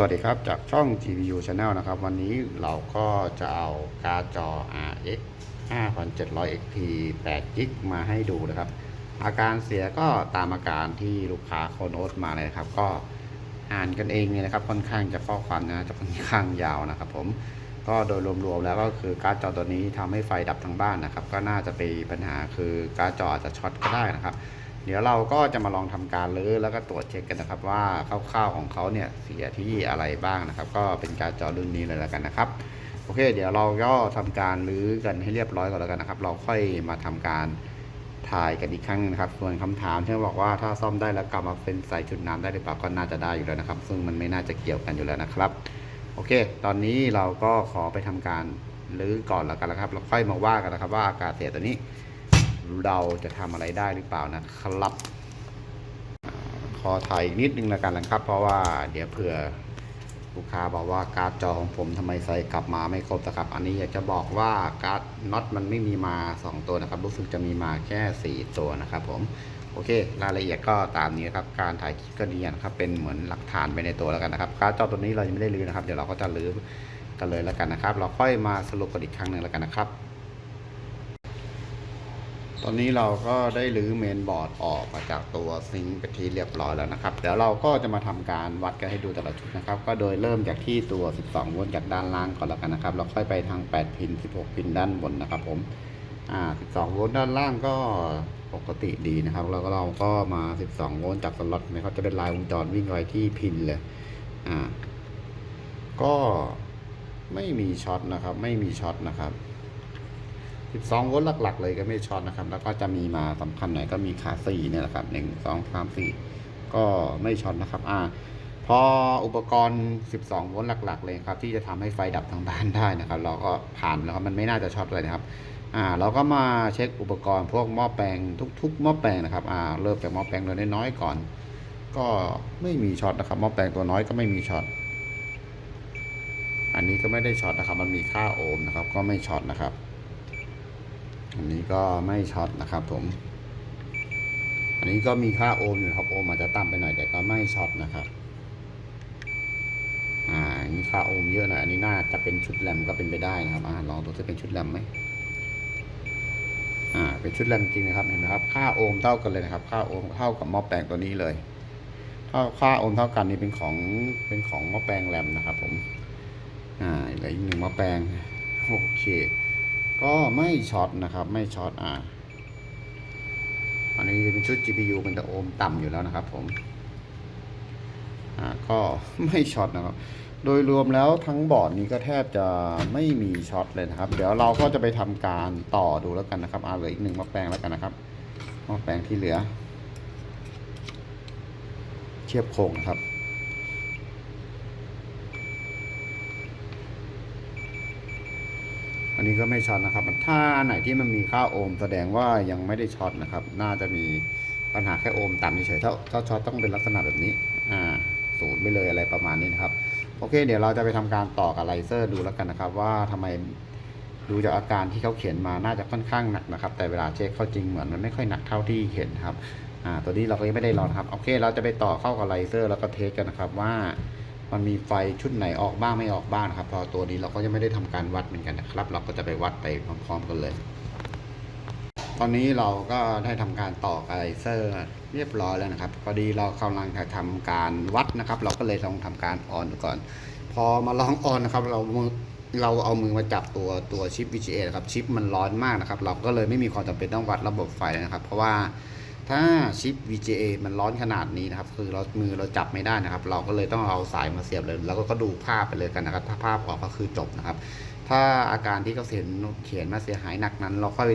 สวัสดีครับ จากช่อง GPU Channel นะครับ วันนี้เราก็จะเอาการ์ดจอ RX 5700 XT 8 GB มาให้ดูนะครับ อาการเสียก็ตามอาการที่ลูกค้าโคโนตมาเลยครับ ก็อ่านกันเองเนี่ยนะครับ ค่อนข้างจะข้อความนะจะค่อนข้างยาวนะครับผมก็โดยรวมๆแล้วก็คือการ์ดจอตัวนี้ทำให้ไฟดับทั้งบ้านนะครับ ก็น่าจะเป็นปัญหาคือการ์ดจออาจจะช็อตก็ได้นะครับ เดี๋ยวเราก็จะมาลองทำการรื้อแล้วก็ตรวจเช็คกันนะครับ ว่าคร่าวๆของเขาเนี่ยเสียที่อะไรบ้างนะครับ ก็เป็นการจอรุ่นนี้เลยแล้วกันนะครับโอเค เดี๋ยวเราก็ทำการรื้อกันให้เรียบร้อยก่อนแล้วกันนะครับ เราค่อยมาทำการถ่ายกันอีกครั้งหนึงนะครับ ส่วนคำถามที่บอกว่าถ้าซ่อมได้แล้วกลับมาเป็นใส่ชุดน้ำได้หรือเปล่าก็น่าจะได้อยู่แล้วนะครับ ซึ่งมันไม่น่าจะเกี่ยวกันอยู่แล้วนะครับ โอเค ตอนนี้เราก็ขอไปทำการรื้อก่อนแล้วกันนะครับ เราค่อยมาว่ากันนะครับ ว่าอากาศเสียตัวนี้ เราจะทำอะไรได้หรือเปล่านะครับ ขอถ่ายอีกนิดนึงแล้วกันนะครับ เพราะว่าเดี๋ยวเผื่อลูกค้าบอกว่าการ์ดจอของผมทำไมใส่กลับมาไม่ครบนะครับ อันนี้อยากจะบอกว่าการ์ดน็อตมันไม่มีมา 2 ตัวนะครับ รู้สึกจะมีมาแค่ 4 ตัวนะครับผมโอเค รายละเอียดก็ตามนี้นะครับ การถ่ายคลิปก็ดีนะครับ เป็นเหมือนหลักฐานไปในตัวแล้วกันนะครับ การ์ดจอตัวนี้เรายังไม่ได้รื้อนะครับ เดี๋ยวเราก็จะรื้อกันเลยแล้วกันนะครับ เราค่อยมาสรุปกันอีกครั้งหนึ่งแล้วกันนะครับ ตอนนี้เราก็ได้รื้อเมนบอร์ดออกมาจากตัวซิงค์เป็นที่เรียบร้อยแล้วนะครับ เดี๋ยวเราก็จะมาทำการวัดกันให้ดูแต่ละชุดนะครับ ก็โดยเริ่มจากที่ตัว 12 โวลต์จากด้านล่างก่อนแล้วกันนะครับ เราค่อยไปทาง 8 พิน 16 พินด้านบนนะครับผม อ่า 12 โวลต์ด้านล่างก็ปกติดีนะครับ แล้วก็เราก็มา 12 โวลต์จากสล็อตนะครับ จะเป็นลายวงจรวิ่งไว้ที่พินเลย อ่า ก็ไม่มีช็อตนะครับ ไม่มีช็อตนะครับ 12 โวลต์หลักๆ เลยก็ไม่ช็อตนะครับ แล้วก็จะมีมาสำคัญหน่อยก็มีขา4เนี่ยแหละครับ 1 2 3 4 ก็ไม่ช็อตนะครับอ่าพออุปกรณ์ 12 โวลต์หลัก ๆ เลยครับ ที่จะทำให้ไฟดับทางบ้านได้นะครับ เราก็ผ่านแล้วครับมันไม่น่าจะช็อตเลยนะครับอ่าเราก็มาเช็คอุปกรณ์พวกหม้อแปลงทุก ๆ หม้อแปลงนะครับอ่าเริ่มจากหม้อแปลงตัวน้อยๆก่อน ก็ไม่มีช็อตนะครับหม้อแปลงตัวน้อยก็ไม่มีช็อตอันนี้ก็ไม่ได้ช็อตนะครับ มันมีค่าโอห์มนะครับ ก็ไม่ช็อตนะครับ อันนี้ก็ไม่ช็อตนะครับผม อันนี้ก็มีค่าโอห์มอยู่ครับโอห์มอาจจะต่ำไปหน่อยแต่ก็ไม่ช็อตนะครับ อ่าอันนี้ค่าโอห์มเยอะหน่อยอันนี้น่าจะเป็นชุดแรมก็เป็นไปได้นะครับอ่าลองดูจะเป็นชุดแรมไหมอ่าเป็นชุดแรมจริงนะครับเห็นไหมครับ ค่าโอห์มเท่ากันเลยนะครับ ค่าโอห์มเท่ากับหม้อแปลงตัวนี้เลยถ้าค่าโอห์มเท่ากันนี่เป็นของเป็นของหม้อแปลงแรมนะครับ ผม อ่าเหลืออีกหนึ่งหม้อแปลงโอเค ก็ไม่ช็อตนะครับ ไม่ช็อตอ่าอันนี้จะเป็นชุด GPU มันจะโอห์มต่ำอยู่แล้วนะครับ ผมอ่าก็ไม่ช็อตนะครับ โดยรวมแล้วทั้งบอร์ดนี้ก็แทบจะไม่มีช็อตเลยนะครับ เดี๋ยวเราก็จะไปทำการต่อดูแล้วกันนะครับอ่าเหลืออีกหนึ่งม้อแปลงแล้วกันนะครับม้อแปลงที่เหลือ เทียบโครงนะครับ นี้ก็ไม่ช็อตนะครับ ถ้าไหนที่มันมีค่าโอห์มแสดงว่ายังไม่ได้ช็อตนะครับ น่าจะมีปัญหาแค่โอห์มต่ำเฉยๆถ้าถ้าช็อตต้องเป็นลักษณะแบบนี้ อ่าศูนย์ไปเลยอะไรประมาณนี้นะครับ โอเค เดี๋ยวเราจะไปทำการต่อกับไลเซอร์ดูแล้วกันนะครับ ว่าทำไมดูจากอาการที่เขาเขียนมาน่าจะค่อนข้างหนักนะครับ แต่เวลาเช็คเข้าจริงเหมือนมันไม่ค่อยหนักเท่าที่เห็นครับ อ่า ตัวนี้เราก็ยังไม่ได้ลองนะครับ โอเค เราจะไปต่อเข้ากับไลเซอร์แล้วก็เทสกันนะครับว่า มันมีไฟชุดไหนออกบ้างไม่ออกบ้างนะครับ พอตัวนี้เราก็ยังไม่ได้ทำการวัดเหมือนกันนะครับ เราก็จะไปวัดไปพร้อมๆกันเลย ตอนนี้เราก็ได้ทำการต่อกไลเซอร์เรียบร้อยแล้วนะครับ พอดีเรากำลังจะทำการวัดนะครับ เราก็เลยลองทำการออนก่อน พอมาลองออนนะครับ เราเราเอามือมาจับตัวตัวชิป VGA นะครับชิปมันร้อนมากนะครับ เราก็เลยไม่มีความจำเป็นต้องวัดระบบไฟนะครับ เพราะว่า ถ้าชิป VGA มันร้อนขนาดนี้นะครับ คือเรามือเราจับไม่ได้นะครับ เราก็เลยต้องเอาสายมาเสียบเลย แล้วก็ดูภาพไปเลยกันนะครับ ถ้าภาพออกก็คือจบนะครับ ถ้าอาการที่เขาเขียนเขียนมาเสียหายหนักนั้น เราค่อย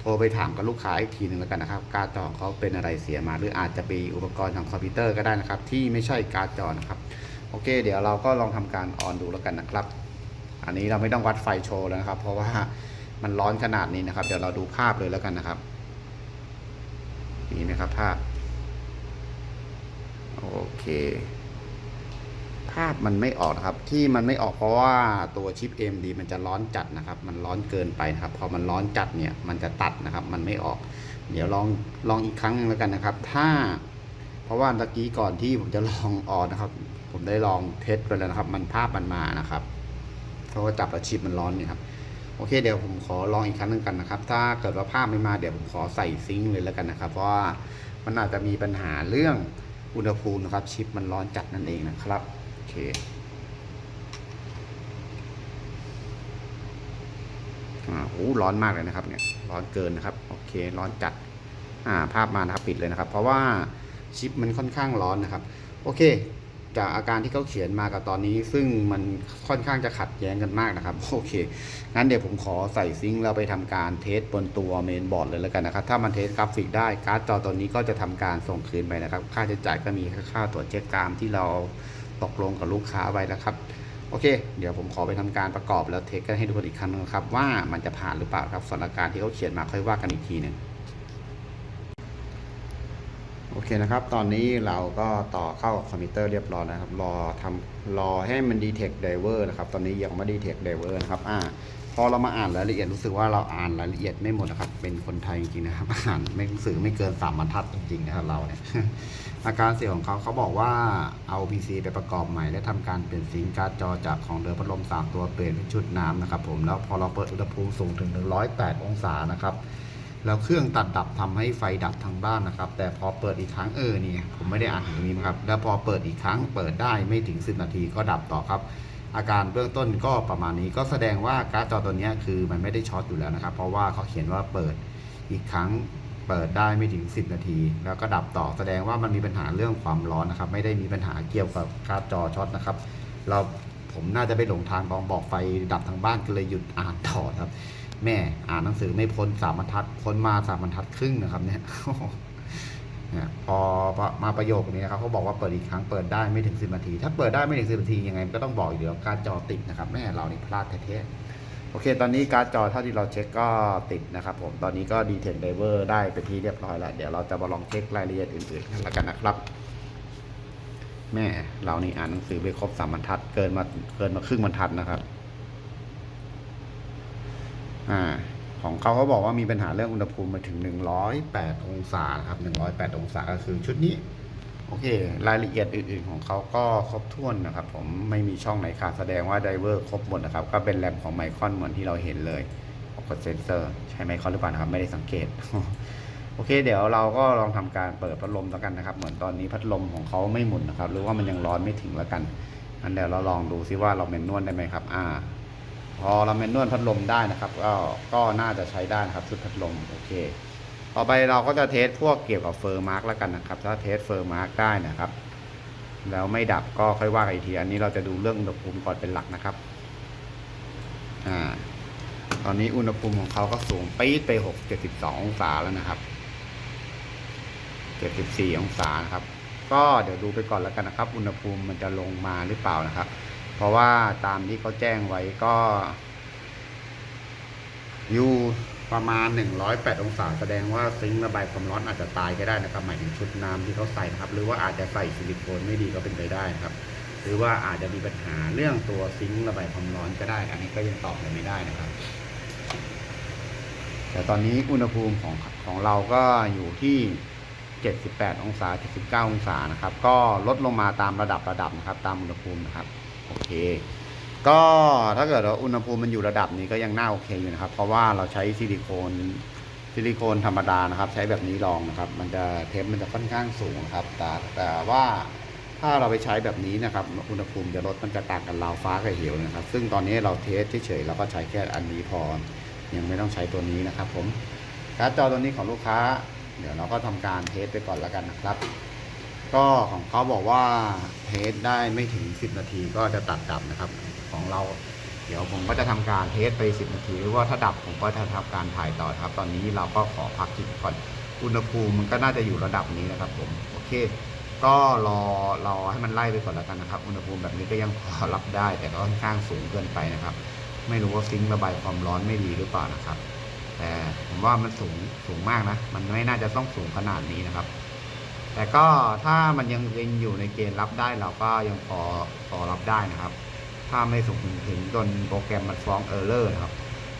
โทรไปถามกับลูกค้าอีกทีหนึ่งแล้วกันนะครับ การ์ดจองเขาเป็นอะไรเสียมา หรืออาจจะเป็นอุปกรณ์ทางคอมพิวเตอร์ก็ได้นะครับ ที่ไม่ใช่การ์ดจอนะครับโอเค เดี๋ยวเราก็ลองทำการออนดูแล้วกันนะครับ อันนี้เราไม่ต้องวัดไฟโชว์แล้วนะครับ เพราะว่ามันร้อนขนาดนี้นะครับ เดี๋ยวเราดูภาพเลยแล้วกันนะครับ นี่นะครับภาพ โอเค ภาพมันไม่ออกนะครับ ที่มันไม่ออกเพราะว่าตัวชิป AMD มันจะร้อนจัดนะครับ มันร้อนเกินไปนะครับ พอมันร้อนจัดเนี่ย มันจะตัดนะครับ มันไม่ออก เดี๋ยวลองลองอีกครั้งนึงแล้วกันนะครับ ถ้า เพราะว่าตะกี้ก่อนที่ผมจะลองออนนะครับ ผมได้ลองเทสไปแล้วนะครับ มันภาพมันมานะครับ เพราะว่าจับอาชีพมันร้อนนี่ครับ โอเคเดี๋ยวผมขอลองอีกครั้งหนึงกันนะครับ ถ้าเกิดว่าภาพไม่มาเดี๋ยวผมขอใส่ซิงค์เลยแล้วกันนะครับ เพราะว่ามันอาจจะมีปัญหาเรื่องอุณหภูมินะครับ ชิปมันร้อนจัดนั่นเองนะครับโอเคอ่าโอ้ร้อนมากเลยนะครับเนี่ยร้อนเกินนะครับโอเคร้อนจัดอ่าภาพมานะครับปิดเลยนะครับ เพราะว่าชิปมันค่อนข้างร้อนนะครับ โอเค จากอาการที่เขาเขียนมากับตอนนี้ ซึ่งมันค่อนข้างจะขัดแย้งกันมากนะครับ โอเค งั้นเดี๋ยวผมขอใส่ซิงค์แล้วไปทำการเทสบนตัวเมนบอร์ดเลยแล้วกันนะครับ ถ้ามันเทสกราฟิกได้การ์ดจอตัวนี้ก็จะทำการส่งคืนไปนะครับ ค่าใช้จ่ายก็มีค่าตรวจเช็คกรามที่เราตกลงกับลูกค้าไว้นะครับ โอเค เดี๋ยวผมขอไปทำการประกอบแล้วเทสกันให้ดูกันอีกครั้งนึงครับว่ามันจะผ่านหรือเปล่าครับส่วนอาการที่เขาเขียนมาค่อยว่ากันอีกทีหนึ่ง อเคนะครับ ตอนนี้เราก็ต่อเข้าคอมพิวเตอร์เรียบร้อยนะครับ รอทำรอให้มัน detect driver นะครับ ตอนนี้ยังไม่ detect driver นะครับ อ่า พอเรามาอ่านรายละเอียดรู้สึกว่าเราอ่านรายละเอียดไม่หมดนะครับ เป็นคนไทยจริงๆนะครับ อ่านไม่หนังสือไม่เกินสามบรรทัดจริงๆนะครับเราเนี่ย อาการเสียของเขาเขาบอกว่าเอา PC ไปประกอบใหม่ และทำการเปลี่ยนซิงการ์ดจอจากของเดิมพัดลม3ตัวเปลี่ยนเป็นชุดน้ำนะครับ ผม แล้วพอเราเปิดอุณหภูมิสูงถึง108องศานะครับ แล้วเครื่องตัดดับทำให้ไฟดับทางบ้านนะครับ แต่พอเปิดอีกครั้งเออเนี่ยผมไม่ได้อ่านตรงนี้นะครับ แล้วพอเปิดอีกครั้งเปิดได้ไม่ถึง 10 นาทีก็ดับต่อครับ อาการเบื้องต้นก็ประมาณนี้ก็แสดงว่าการ์ดจอตัวนี้คือมันไม่ได้ช็อตอยู่แล้วนะครับ เพราะว่าเขาเขียนว่าเปิดอีกครั้งเปิดได้ไม่ถึง 10 นาที แล้วก็ดับต่อแสดงว่ามันมีปัญหาเรื่องความร้อนนะครับ ไม่ได้มีปัญหาเกี่ยวกับการ์ดจอช็อตนะครับ เราผมน่าจะไปหลงทางบองบอกไฟดับทางบ้านก็เลยหยุดอ่านต่อครับ แม่อ่านหนังสือไม่พ้นสามบรรทัดพ้นมาสามบรรทัดครึ่งนะครับ เนี่ยเนี่ยพอมาประโยคนี้นะครับเขาบอกว่าเปิดอีกครั้งเปิดได้ไม่ถึง10นาที ถ้าเปิดได้ไม่ถึง10นาทียังไงก็ต้องบอกอยู่เดี๋ยวการจอติดนะครับแม่เรานี่พลาดแท้ๆโอเค ตอนนี้การจอเท่าที่เราเช็คก็ติดนะครับ ผมตอนนี้ก็ดีเทคไดเวอร์ได้เป็นที่เรียบร้อยแล้ว เดี๋ยวเราจะมาลองเช็ครายละเอียดอื่นๆกันแล้วกันนะครับ แม่เรานี่อ่านหนังสือไปครบสามบรรทัดเกินมาเกินมาครึ่งบรรทัดนะครับ อ่าของเขาเขาบอกว่ามีปัญหาเรื่องอุณหภูมิมาถึง 108 องศาครับ 108 องศาก็คือชุดนี้ โอเค รายละเอียดอื่น ๆ ของเขาก็ครบถ้วนนะครับ ผมไม่มีช่องไหนขาดแสดงว่าไดเวอร์ครบหมดนะครับ ก็เป็นแรมของไมคอนเหมือนที่เราเห็นเลยกดเซนเซอร์ ใช้ไมคอนหรือเปล่านะครับ ไม่ได้สังเกต โอเค เดี๋ยวเราก็ลองทำการเปิดพัดลมแล้วกันนะครับ เหมือนตอนนี้พัดลมของเขาไม่หมุนนะครับ หรือว่ามันยังร้อนไม่ถึงแล้วกันอันเดี๋ยวเราลองดูซิว่าเราเมนนวลได้ไหมครับ อ่า พอเราเมนนวลพัดลมได้นะครับ ก็ก็น่าจะใช้ได้นะครับชุดพัดลมโอเค ต่อไปเราก็จะเทสพวกเกี่ยวกับเฟอร์มาร์กแล้วกันนะครับ ถ้าเทสเฟอร์มาร์กได้นะครับ แล้วไม่ดับก็ค่อยว่ากันอีกที อันนี้เราจะดูเรื่องอุณหภูมิก่อนเป็นหลักนะครับอ่าตอนนี้อุณหภูมิของเขาก็สูงปี๊ดไปหกเจ็ดสิบสององศาแล้วนะครับเจ็ดสิบสี่องศานะครับ ก็เดี๋ยวดูไปก่อนแล้วกันนะครับ อุณหภูมิมันจะลงมาหรือเปล่านะครับ เพราะว่าตามที่เขาแจ้งไว้ก็ อยู่ประมาณ 108 องศาแสดงว่าซิงค์ระบายความร้อนอาจจะตายก็ได้นะครับ หมายถึงชุดน้ำที่เขาใส่นะครับ หรือว่าอาจจะใส่ซิลิโคนไม่ดีก็เป็นไปได้นะครับ หรือว่าอาจจะมีปัญหาเรื่องตัวซิงค์ระบายความร้อนก็ได้ อันนี้ก็ยังตอบอะไรไม่ได้นะครับ แต่ตอนนี้อุณหภูมิของของเราก็อยู่ที่ 78 องศา 79 องศานะครับ ก็ลดลงมาตามระดับระดับนะครับ ตามอุณหภูมินะครับ โอเค ก็ถ้าเกิดว่าอุณหภูมิมันอยู่ระดับนี้ก็ยังน่าโอเคอยู่นะครับ เพราะว่าเราใช้ซิลิโคนซิลิโคนธรรมดานะครับ ใช้แบบนี้ลองนะครับ มันจะเทปมันจะค่อนข้างสูงนะครับ แต่แต่ว่าถ้าเราไปใช้แบบนี้นะครับ อุณหภูมิจะลดมันจะต่างกันราวฟ้ากับเหวนะครับ ซึ่งตอนนี้เราเทสเฉยๆเราก็ใช้แค่อันนี้พอ ยังไม่ต้องใช้ตัวนี้นะครับ ผมการ์ดจอตัวนี้ของลูกค้า เดี๋ยวเราก็ทำการเทสไปก่อนแล้วกันนะครับ ก็ของเขาบอกว่าเทสได้ไม่ถึง 10 นาทีก็จะตัดดับนะครับ ของเราเดี๋ยวผมก็จะทำการเทสไป 10 นาที หรือว่าถ้าดับผมก็จะทำการถ่ายต่อครับ ตอนนี้เราก็ขอพักกินก่อนอุณหภูมิมันก็น่าจะอยู่ระดับนี้นะครับ ผมโอเค ก็รอรอให้มันไล่ไปก่อนแล้วกันนะครับ อุณหภูมิแบบนี้ก็ยังพอรับได้ แต่ก็ค่อนข้างสูงเกินไปนะครับ ไม่รู้ว่าซิงค์ระบายความร้อนไม่ดีหรือเปล่านะครับ แต่ผมว่ามันสูงสูงมากนะ มันไม่น่าจะต้องสูงขนาดนี้นะครับ แต่ก็ถ้ามันยังยังอยู่ในเกณฑ์รับได้เราก็ยังพอพอรับได้นะครับ ถ้าไม่สูงถึงจนโปรแกรมมันฟ้องเออร์เลอร์นะครับ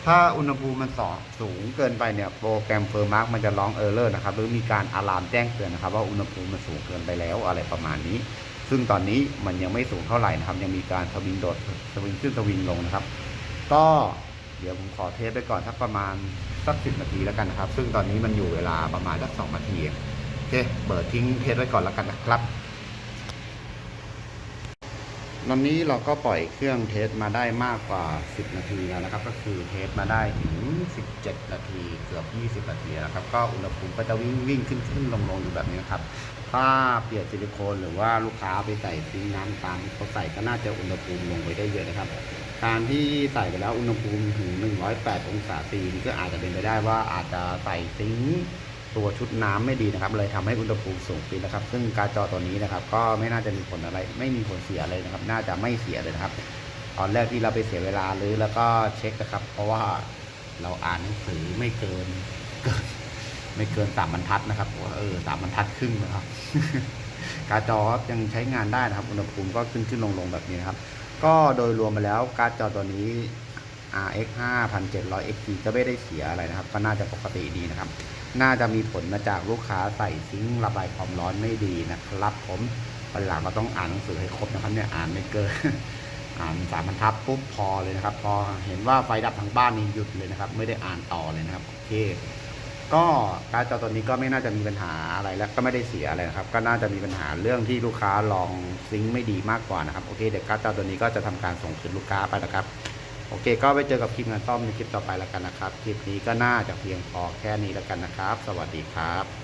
ถ้าอุณหภูมิมันสอสูงเกินไปเนี่ยโปรแกรมเฟิร์มมาร์กมันจะร้องเออร์เลอร์นะครับหรือมีการอะลามแจ้งเตือนนะครับ ว่าอุณหภูมิมันสูงเกินไปแล้วอะไรประมาณนี้ ซึ่งตอนนี้มันยังไม่สูงเท่าไหร่นะครับ ยังมีการสวิงโดดสวิงขึ้นสวิงลงนะครับ ก็เดี๋ยวผมขอเทสไปก่อนสักประมาณสักสิบนาทีแล้วกันนะครับ ซึ่งตอนนี้มันอยู่เวลาประมาณสักสองนาที เองโอเคเปิดทิ้งเทสไว้ก่อนแล้วกันนะครับตอนนี้เราก็ปล่อยเครื่องเทสมาได้มากกว่า 10 นาทีแล้วนะครับ ก็คือเทสมาได้ถึง 17 นาทีเกือบ 20 นาทีแล้วครับ ก็อุณหภูมิก็จะวิ่งวิ่งขึ้นขึ้นลงลงอยู่แบบนี้ครับ ถ้าเปลี่ยนซิลิโคนหรือว่าลูกค้าไปใส่ซิงน้ำตามเขาใส่ก็น่าจะอุณหภูมิลงไปได้เยอะนะครับ การที่ใส่ไปแล้วอุณหภูมิถึง 108 องศาซีก็อาจจะเป็นไปได้ว่าอาจจะใส่ซิง ตัวชุดน้ำไม่ดีนะครับ เลยทำให้อุณหภูมิสูงขึ้นนะครับ ซึ่งการ์จอตัวนี้นะครับ ก็ไม่น่าจะมีผลอะไร ไม่มีผลเสียเลยนะครับ น่าจะไม่เสียเลยนะครับ ตอนแรกที่เราไปเสียเวลาหรือแล้วก็เช็คนะครับ เพราะว่าเราอ่านหนังสือไม่เกินเกินไม่เกินสามบรรทัดนะครับว่าเออสามบรรทัดครึ่งนะครับการ์จอยังใช้งานได้นะครับ อุณหภูมิก็ขึ้นขึ้นลงลงแบบนี้นะครับ ก็โดยรวมมาแล้วการ์จอตัวนี้ RX 5700 XT ก็ไม่ได้เสียอะไรนะครับ ก็น่าจะปกติดีนะครับ น่าจะมีผลมาจากลูกค้าใส่ซิงค์ระบายความร้อนไม่ดีนะครับ ผมวันหลังก็ต้องอ่านหนังสือให้ครบนะครับเนี่ยอ่านไม่เกินอ่านสามบรรทัดปุ๊บพอเลยนะครับ พอเห็นว่าไฟดับทั้งบ้านนี่หยุดเลยนะครับ ไม่ได้อ่านต่อเลยนะครับโอเคก็การจอตัวนี้ก็ไม่น่าจะมีปัญหาอะไรแล้วก็ไม่ได้เสียอะไรนะครับ ก็น่าจะมีปัญหาเรื่องที่ลูกค้าลองซิงค์ไม่ดีมากกว่านะครับโอเคเดี๋ยวการจอตัวนี้ก็จะทำการส่งคืนลูกค้าไปนะครับ โอเค ก็ไปเจอกับทีมงานซ่อมในคลิปต่อไปแล้วกันนะครับ คลิปนี้ก็น่าจะเพียงพอแค่นี้แล้วกันนะครับ สวัสดีครับ